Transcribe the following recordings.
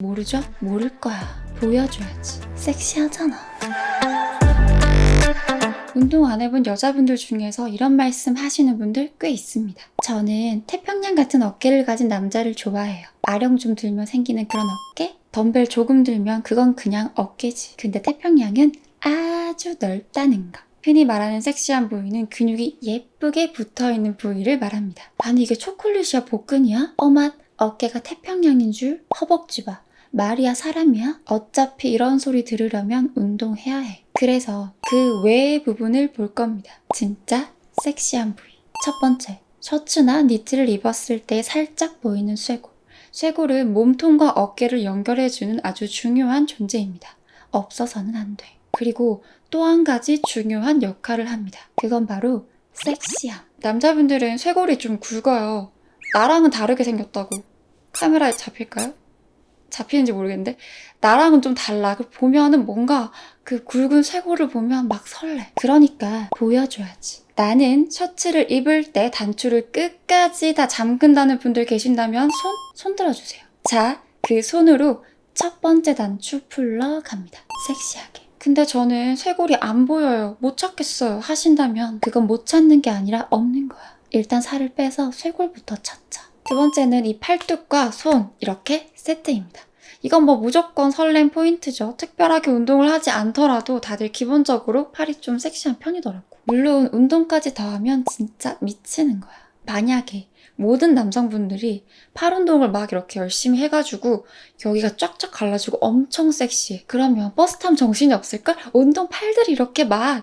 모르죠? 모를 거야. 보여줘야지. 섹시하잖아. 운동 안 해본 여자분들 중에서 이런 말씀 하시는 분들 꽤 있습니다. 저는 태평양 같은 어깨를 가진 남자를 좋아해요. 아령 좀 들면 생기는 그런 어깨? 덤벨 조금 들면 그건 그냥 어깨지. 근데 태평양은 아주 넓다는 거. 흔히 말하는 섹시한 부위는 근육이 예쁘게 붙어 있는 부위를 말합니다. 아니 이게 초콜릿이야 복근이야? 어맛 어깨가 태평양인 줄 허벅지 봐. 말이야 사람이야? 어차피 이런 소리 들으려면 운동해야 해. 그래서 그 외의 부분을 볼 겁니다. 진짜 섹시한 부위. 첫 번째, 셔츠나 니트를 입었을 때 살짝 보이는 쇄골. 쇄골은 몸통과 어깨를 연결해주는 아주 중요한 존재입니다. 없어서는 안 돼. 그리고 또 한 가지 중요한 역할을 합니다. 그건 바로 섹시함. 남자분들은 쇄골이 좀 굵어요. 나랑은 다르게 생겼다고. 카메라에 잡힐까요? 잡히는지 모르겠는데 나랑은 좀 달라. 그 보면은 뭔가 그 굵은 쇄골을 보면 막 설레. 그러니까 보여줘야지. 나는 셔츠를 입을 때 단추를 끝까지 다 잠근다는 분들 계신다면 손, 손 들어주세요. 자, 그 손으로 첫 번째 단추 풀러 갑니다. 섹시하게. 근데 저는 쇄골이 안 보여요. 못 찾겠어요. 하신다면 그건 못 찾는 게 아니라 없는 거야. 일단 살을 빼서 쇄골부터 찾자. 두 번째는 이 팔뚝과 손 이렇게 세트입니다. 이건 뭐 무조건 설렘 포인트죠. 특별하게 운동을 하지 않더라도 다들 기본적으로 팔이 좀 섹시한 편이더라고. 물론 운동까지 더하면 진짜 미치는 거야. 만약에 모든 남성분들이 팔 운동을 막 이렇게 열심히 해가지고 여기가 쫙쫙 갈라지고 엄청 섹시해. 그러면 버스 타면 정신이 없을걸? 운동 팔들이 이렇게 막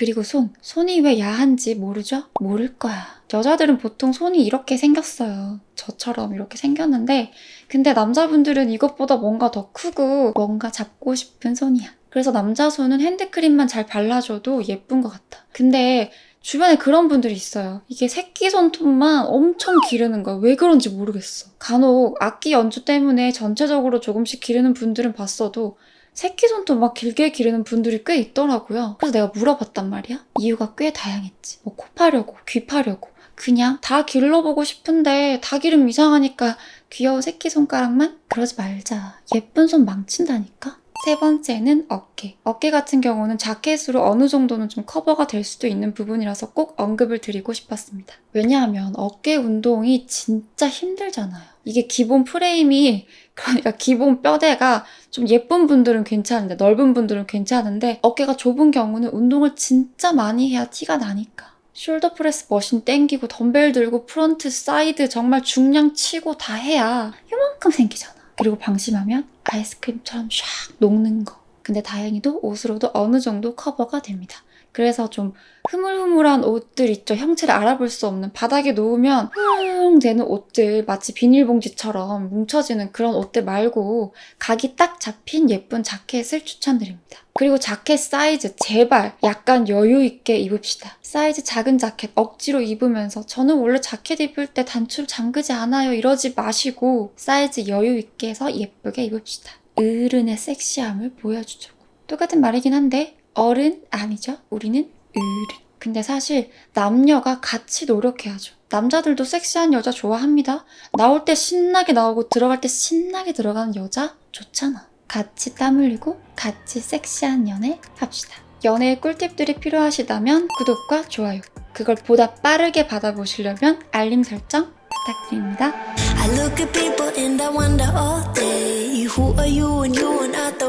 그리고 손. 손이 왜 야한지 모르죠? 모를 거야. 여자들은 보통 손이 이렇게 생겼어요. 저처럼 이렇게 생겼는데, 근데 남자분들은 이것보다 뭔가 더 크고, 뭔가 잡고 싶은 손이야. 그래서 남자 손은 핸드크림만 잘 발라줘도 예쁜 것 같아. 근데 주변에 그런 분들이 있어요. 이게 새끼 손톱만 엄청 기르는 거야. 왜 그런지 모르겠어. 간혹 악기 연주 때문에 전체적으로 조금씩 기르는 분들은 봤어도 새끼손톱 막 길게 기르는 분들이 꽤 있더라고요. 그래서 내가 물어봤단 말이야. 이유가 꽤 다양했지. 뭐 코 파려고, 귀 파려고. 그냥 다 길러보고 싶은데 다 기르면 이상하니까 귀여운 새끼손가락만? 그러지 말자. 예쁜 손 망친다니까? 세 번째는 어깨. 어깨 같은 경우는 자켓으로 어느 정도는 좀 커버가 될 수도 있는 부분이라서 꼭 언급을 드리고 싶었습니다. 왜냐하면 어깨 운동이 진짜 힘들잖아요. 이게 기본 프레임이 그러니까 기본 뼈대가 좀 예쁜 분들은 괜찮은데 넓은 분들은 괜찮은데 어깨가 좁은 경우는 운동을 진짜 많이 해야 티가 나니까. 숄더 프레스 머신 땡기고 덤벨 들고 프런트 사이드 정말 중량 치고 다 해야 이만큼 생기잖아. 그리고 방심하면 아이스크림처럼 샥 녹는 거. 근데 다행히도 옷으로도 어느 정도 커버가 됩니다. 그래서 좀 흐물흐물한 옷들 있죠. 형체를 알아볼 수 없는 바닥에 놓으면 흐릉 되는 옷들 마치 비닐봉지처럼 뭉쳐지는 그런 옷들 말고 각이 딱 잡힌 예쁜 자켓을 추천드립니다. 그리고 자켓 사이즈 제발 약간 여유 있게 입읍시다. 사이즈 작은 자켓 억지로 입으면서 저는 원래 자켓 입을 때 단추를 잠그지 않아요 이러지 마시고 사이즈 여유 있게 해서 예쁘게 입읍시다. 어른의 섹시함을 보여주죠. 똑같은 말이긴 한데 어른 아니죠. 우리는 어른. 근데 사실 남녀가 같이 노력해야죠. 남자들도 섹시한 여자 좋아합니다. 나올 때 신나게 나오고 들어갈 때 신나게 들어가는 여자 좋잖아. 같이 땀 흘리고 같이 섹시한 연애 합시다. 연애의 꿀팁들이 필요하시다면 구독과 좋아요. 그걸 보다 빠르게 받아보시려면 알림 설정 부탁드립니다.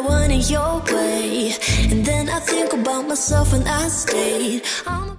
want it your way. And then I think about myself and I stayed. I'm